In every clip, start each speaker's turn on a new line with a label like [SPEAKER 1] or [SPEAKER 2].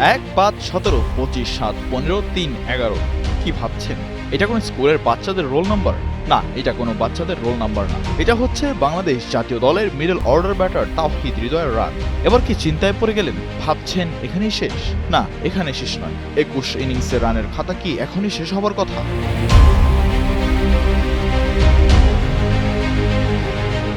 [SPEAKER 1] এক পাঁচ সতেরো, পঁচিশ সাত, পনেরো, তিন, এগারো। কি ভাবছেন? এটা কোনো স্কুলের বাচ্চাদের রোল নাম্বার? না, এটা কোনো বাচ্চাদের রোল নাম্বার না। এটা হচ্ছে বাংলাদেশ জাতীয় দলের মিডল অর্ডার ব্যাটার তাওহিদ হৃদয়ের রান এবার কি চিন্তায় পড়ে গেলেন? ভাবছেন, এখানেই শেষ? না, এখানে শেষ নয়। একুশ ইনিংসের রানের খাতা কি এখনই শেষ হবার কথা?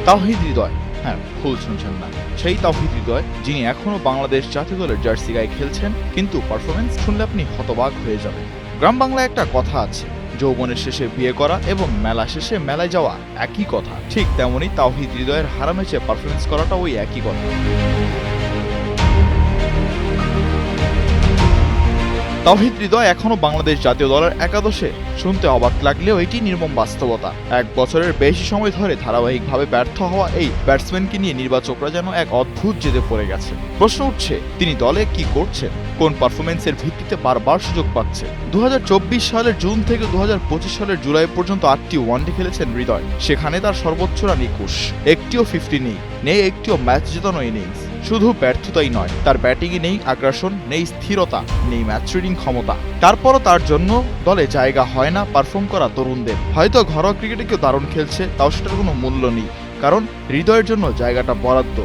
[SPEAKER 1] তাওহিদ হৃদয়। হ্যাঁ ভুল শুনছেন না। সেই তাওহিদ হৃদয় যিনি এখনও বাংলাদেশ জাতীয় দলের জার্সি গায়ে খেলছেন, কিন্তু পারফরমেন্স শুনলে আপনি হতবাক হয়ে যাবেন। গ্রাম বাংলায় একটা কথা আছে, যৌবনের শেষে বিয়ে করা এবং মেলা শেষে মেলায় যাওয়া একই কথা। ঠিক তেমনই তাওহিদ হৃদয়ের হারামেচে পারফরমেন্স করাটা ওই একই কথা। তাওহিদ হৃদয় এখনও বাংলাদেশ জাতীয় দলের একাদশে। শুনতে অবাক লাগলেও এটি নির্মম বাস্তবতা। এক বছরের বেশি সময় ধরে ধারাবাহিকভাবে ব্যর্থ হওয়া এই ব্যাটসম্যানকে নিয়ে নির্বাচকরা যেন এক অদ্ভুত জেদে পড়ে গেছে। প্রশ্ন উঠছে, তিনি দলে কি করছেন? কোন পারফরমেন্সের ভিত্তিতে বারবার সুযোগ পাচ্ছে? দু হাজার চব্বিশ সালের জুন থেকে দু হাজার পঁচিশ সালের জুলাই পর্যন্ত আটটি ওয়ানডে খেলেছেন হৃদয়। সেখানে তার সর্বোচ্চ রান একুশ। একটিও ফিফটি নেই। নেই একটিও ম্যাচ জেতানো ইনিংস। শুধু ব্যর্থতাই নয়, তার ব্যাটিংয়ে নেই আগ্রাসন, নেই স্থিরতা, নেই ম্যাচ রিডিং ক্ষমতা। তারপরও তার জন্য দলে জায়গা হয় না পারফর্ম করা তরুণদের। হয়তো ঘরোয়া ক্রিকেটে কেউ দারুণ খেলছে, তাও সেটার কোনো মূল্য নেই, কারণ হৃদয়ের জন্য জায়গাটা বরাদ্দ।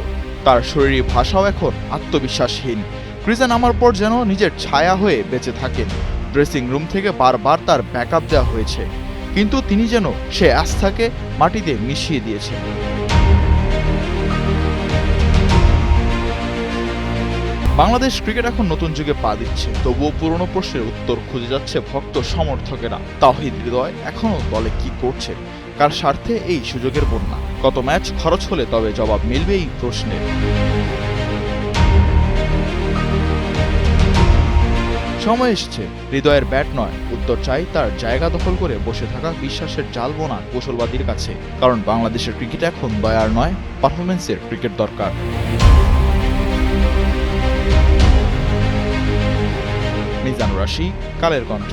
[SPEAKER 1] তার শরীরী ভাষাও এখন আত্মবিশ্বাসহীন। ক্রিজে নামার পর যেন নিজের ছায়া হয়ে বেঁচে থাকেন। ড্রেসিং রুম থেকে বারবার তার ব্যাকআপ দেওয়া হয়েছে। কিন্তু তিনি যেন সে আস্থাকে মাটিতে মিশিয়ে দিয়েছেন। বাংলাদেশ ক্রিকেট এখন নতুন যুগে পা দিচ্ছে। তবুও পুরনো প্রশ্নের উত্তর খুঁজে যাচ্ছে ভক্ত সমর্থকেরা। তাহিদ হৃদয় এখনও দলে কি করছে? কার স্বার্থে এই সুযোগের বন্যা? কত ম্যাচ খরচ হলে তবে জবাব মিলবে এই প্রশ্নের। সময় এসছে, হৃদয়ের ব্যাট নয়। উত্তর চাই তার জায়গা দখল করে বসে থাকা বিশ্বাসের জাল বোনা কৌশলবাদীর কাছে। কারণ বাংলাদেশের ক্রিকেট এখন দয়ার নয় পারফরমেন্সের ক্রিকেট দরকার। মিজানুর রাশি কালের কণ্ঠ।